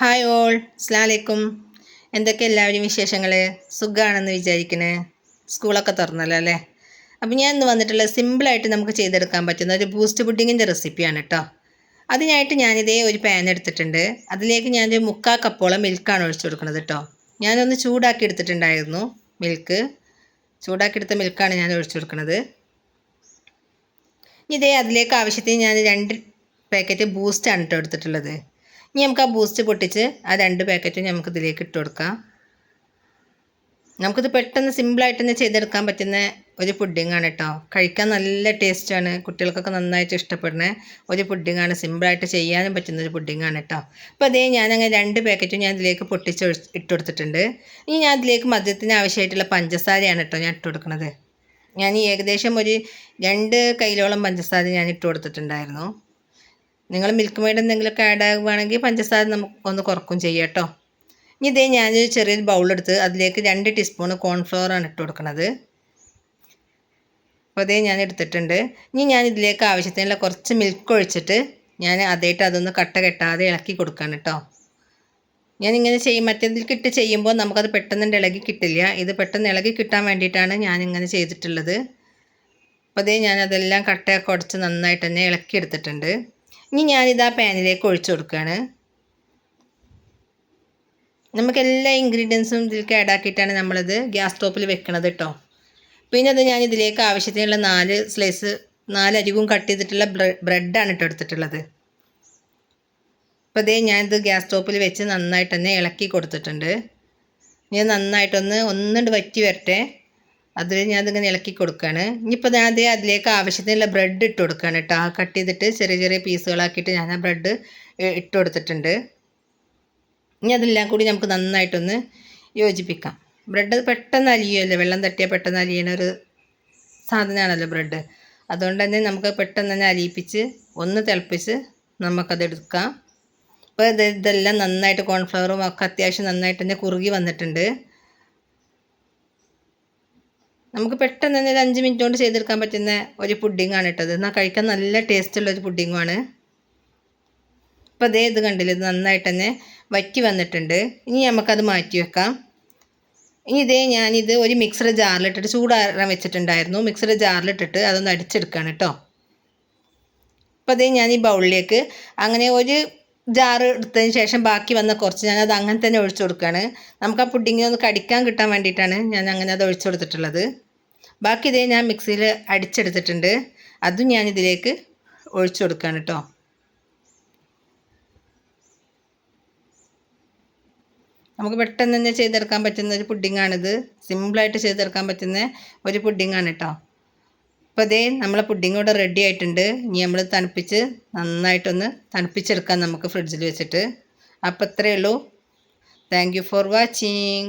Hi all അസ്ലാമലൈക്കും എന്തൊക്കെ എല്ലാവരും വിശേഷങ്ങൾ സുഖമാണെന്ന് വിചാരിക്കണേ. സ്കൂളൊക്കെ തുറന്നല്ലോ അല്ലേ? അപ്പം ഞാൻ ഇന്ന് വന്നിട്ടുള്ള സിമ്പിളായിട്ട് നമുക്ക് ചെയ്തെടുക്കാൻ പറ്റുന്ന ഒരു ബൂസ്റ്റ് പുഡിങ്ങിന്റെ റെസിപ്പിയാണ് കേട്ടോ അതിനായിട്ട് ഞാനിതേ ഒരു പാൻ എടുത്തിട്ടുണ്ട്. അതിലേക്ക് ഞാനൊരു മുക്കാൽ കപ്പോളം മിൽക്കാണ് ഒഴിച്ചു കൊടുക്കുന്നത് കേട്ടോ ഞാനൊന്ന് ചൂടാക്കി എടുത്തിട്ടുണ്ടായിരുന്നു മിൽക്ക് ചൂടാക്കി എടുത്ത മിൽക്കാണ് ഞാൻ ഒഴിച്ചു കൊടുക്കുന്നത്. ഇതേ അതിലേക്ക് ആവശ്യത്തിന് ഞാൻ രണ്ട് പാക്കറ്റ് ബൂസ്റ്റാണ് കേട്ടോ എടുത്തിട്ടുള്ളത്. ഇനി നമുക്ക് ആ ബൂസ്റ്റ് പൊട്ടിച്ച് ആ രണ്ട് പാക്കറ്റും നമുക്ക് ഇതിലേക്ക് ഇട്ട് കൊടുക്കാം. നമുക്കിത് പെട്ടെന്ന് സിമ്പിളായിട്ട് തന്നെ ചെയ്തെടുക്കാൻ പറ്റുന്ന ഒരു പുഡിങ്ങാണ് കേട്ടോ കഴിക്കാൻ നല്ല ടേസ്റ്റാണ് കുട്ടികൾക്കൊക്കെ നന്നായിട്ട് ഇഷ്ടപ്പെടുന്ന ഒരു പുഡിങ്ങാണ് സിമ്പിളായിട്ട് ചെയ്യാനും പറ്റുന്ന ഒരു പുഡിങ്ങാണ് കേട്ടോ അപ്പോൾ അതേ ഞാനങ്ങനെ രണ്ട് പാക്കറ്റും ഞാൻ ഇതിലേക്ക് പൊട്ടിച്ച് ഇട്ട് കൊടുത്തിട്ടുണ്ട്. ഇനി ഞാൻ ഇതിലേക്ക് മധ്യത്തിന് ആവശ്യമായിട്ടുള്ള പഞ്ചസാരയാണ് കേട്ടോ ഞാൻ ഇട്ട് കൊടുക്കുന്നത് ഞാൻ ഏകദേശം ഒരു രണ്ട് കയ്യിലോളം പഞ്ചസാര ഞാൻ ഇട്ട് കൊടുത്തിട്ടുണ്ടായിരുന്നു. നിങ്ങൾ മിൽക്ക് മെയ്ഡ് എന്തെങ്കിലുമൊക്കെ ആഡ് ആകുവാണെങ്കിൽ പഞ്ചസാര നമുക്ക് ഒന്ന് കുറക്കും ചെയ്യാം കേട്ടോ. ഇനി ഇതേ ഞാനൊരു ചെറിയൊരു ബൗളെടുത്ത് അതിലേക്ക് രണ്ട് ടീസ്പൂൺ കോൺഫ്ലവർ ആണ് ഇട്ട് കൊടുക്കുന്നത് അപ്പോൾ അതേ ഞാൻ എടുത്തിട്ടുണ്ട്. ഇനി ഞാൻ ഇതിലേക്ക് ആവശ്യത്തിനുള്ള കുറച്ച് മിൽക്ക് ഒഴിച്ചിട്ട് ഞാൻ അതായിട്ട് അതൊന്ന് കട്ട കെട്ടാതെ ഇളക്കി കൊടുക്കാണ് കേട്ടോ. ഞാൻ ഇങ്ങനെ ചെയ്യും. മറ്റേതിൽ ഇട്ട് ചെയ്യുമ്പോൾ നമുക്കത് പെട്ടെന്ന് ഇളകി കിട്ടില്ല. ഇത് പെട്ടെന്ന് ഇളകി കിട്ടാൻ വേണ്ടിയിട്ടാണ് ഞാൻ ഇങ്ങനെ ചെയ്തിട്ടുള്ളത്. അപ്പോൾ അതേ ഞാൻ അതെല്ലാം കട്ടയൊക്കെ ഉടച്ച് നന്നായിട്ട് തന്നെ ഇളക്കി എടുത്തിട്ടുണ്ട്. ഇനി ഞാനിത് ആ പാനിലേക്ക് ഒഴിച്ചു കൊടുക്കുകയാണ് നമുക്ക് എല്ലാ ഇൻഗ്രീഡിയൻസും ഇതിലേക്ക് ആഡ് ആക്കിയിട്ടാണ് നമ്മളിത് ഗ്യാസ് സ്റ്റോപ്പിൽ വെക്കണത് കേട്ടോ പിന്നെ അത് ഞാൻ ഇതിലേക്ക് ആവശ്യത്തിനുള്ള നാല് സ്ലൈസ് നാല് അരിവും കട്ട് ചെയ്തിട്ടുള്ള ബ്രെഡാണ് ഇട്ട് എടുത്തിട്ടുള്ളത്. അപ്പോൾ ഇതേ ഞാനിത് ഗ്യാസ് സ്റ്റോപ്പിൽ വെച്ച് നന്നായിട്ട് തന്നെ ഇളക്കി കൊടുത്തിട്ടുണ്ട്. ഞാൻ നന്നായിട്ടൊന്ന് ഒന്നുകൊണ്ട് വറ്റി വരട്ടെ. അതിൽ ഞാൻ അതിങ്ങനെ ഇളക്കി കൊടുക്കുകയാണ് ഇനിയിപ്പോൾ ഞാൻ അതേ അതിലേക്ക് ആവശ്യത്തിനുള്ള ബ്രെഡ് ഇട്ട് കൊടുക്കുകയാണ് കേട്ടോ കട്ട് ചെയ്തിട്ട് ചെറിയ ചെറിയ പീസുകളാക്കിയിട്ട് ഞാൻ ആ ബ്രെഡ് ഇട്ട് കൊടുത്തിട്ടുണ്ട്. ഇനി അതെല്ലാം കൂടി നമുക്ക് നന്നായിട്ടൊന്ന് യോജിപ്പിക്കാം. ബ്രെഡ് പെട്ടെന്ന് അലിയുമല്ലോ വെള്ളം തട്ടിയാൽ പെട്ടെന്ന് അലിയണ ഒരു സാധനമാണല്ലോ ബ്രെഡ് അതുകൊണ്ട് തന്നെ നമുക്ക് പെട്ടെന്ന് തന്നെ അലിയിപ്പിച്ച് ഒന്ന് തിളപ്പിച്ച് നമുക്കത് എടുക്കാം. അപ്പോൾ ഇത് ഇതെല്ലാം നന്നായിട്ട് കോൺഫ്ലവറും ഒക്കെ അത്യാവശ്യം നന്നായിട്ട് തന്നെ കുറുകി വന്നിട്ടുണ്ട്. നമുക്ക് പെട്ടെന്ന് തന്നെ ഒരു അഞ്ച് മിനിറ്റ് കൊണ്ട് ചെയ്തെടുക്കാൻ പറ്റുന്ന ഒരു പുഡിങ്ങാണ് ഇട്ടത് എന്നാൽ കഴിക്കാൻ നല്ല ടേസ്റ്റുള്ള ഒരു പുഡിങ്ങുമാണ്. ഇപ്പോൾ അതേ ഇത് കണ്ടില്ല ഇത് നന്നായിട്ട് തന്നെ വറ്റി വന്നിട്ടുണ്ട്. ഇനി നമുക്കത് മാറ്റി വെക്കാം. ഇനി ഇതേ ഞാനിത് ഒരു മിക്സർ ജാറിലിട്ടിട്ട് ചൂടാറാൻ വെച്ചിട്ടുണ്ടായിരുന്നു. മിക്സർ ജാറിലിട്ടിട്ട് അതൊന്ന് അടിച്ചെടുക്കുകയാണ് കേട്ടോ. അപ്പോൾ അതേ ഞാൻ ഈ ബൗളിലേക്ക് അങ്ങനെ ഒരു ജാറ് എടുത്തതിന് ശേഷം ബാക്കി വന്ന കുറച്ച് ഞാൻ അത് അങ്ങനെ തന്നെ ഒഴിച്ചു കൊടുക്കുകയാണ്. നമുക്ക് ആ പുഡിങ്ങിന് ഒന്ന് കടിക്കാൻ കിട്ടാൻ വേണ്ടിയിട്ടാണ് ഞാൻ അങ്ങനെ അത് ഒഴിച്ചു കൊടുത്തിട്ടുള്ളത്. ബാക്കി ഇതേ ഞാൻ മിക്സിയിൽ അടിച്ചെടുത്തിട്ടുണ്ട്. അതും ഞാൻ ഇതിലേക്ക് ഒഴിച്ചു കൊടുക്കുകയാണ് കേട്ടോ. നമുക്ക് പെട്ടെന്ന് തന്നെ ചെയ്തെടുക്കാൻ പറ്റുന്ന ഒരു പുഡിങ്ങാണിത്. സിമ്പിളായിട്ട് ചെയ്തെടുക്കാൻ പറ്റുന്ന ഒരു പുഡിങ്ങാണ് കേട്ടോ. അപ്പോൾ ഇതേ നമ്മളെ പുഡിങ് ഇവിടെ റെഡി ആയിട്ടുണ്ട്. ഇനി നമ്മൾ തണുപ്പിച്ച് നന്നായിട്ടൊന്ന് തണുപ്പിച്ചെടുക്കാം നമുക്ക് ഫ്രിഡ്ജിൽ വെച്ചിട്ട്. അപ്പോൾ ഇത്രയേ ഉള്ളൂ. Thank you for watching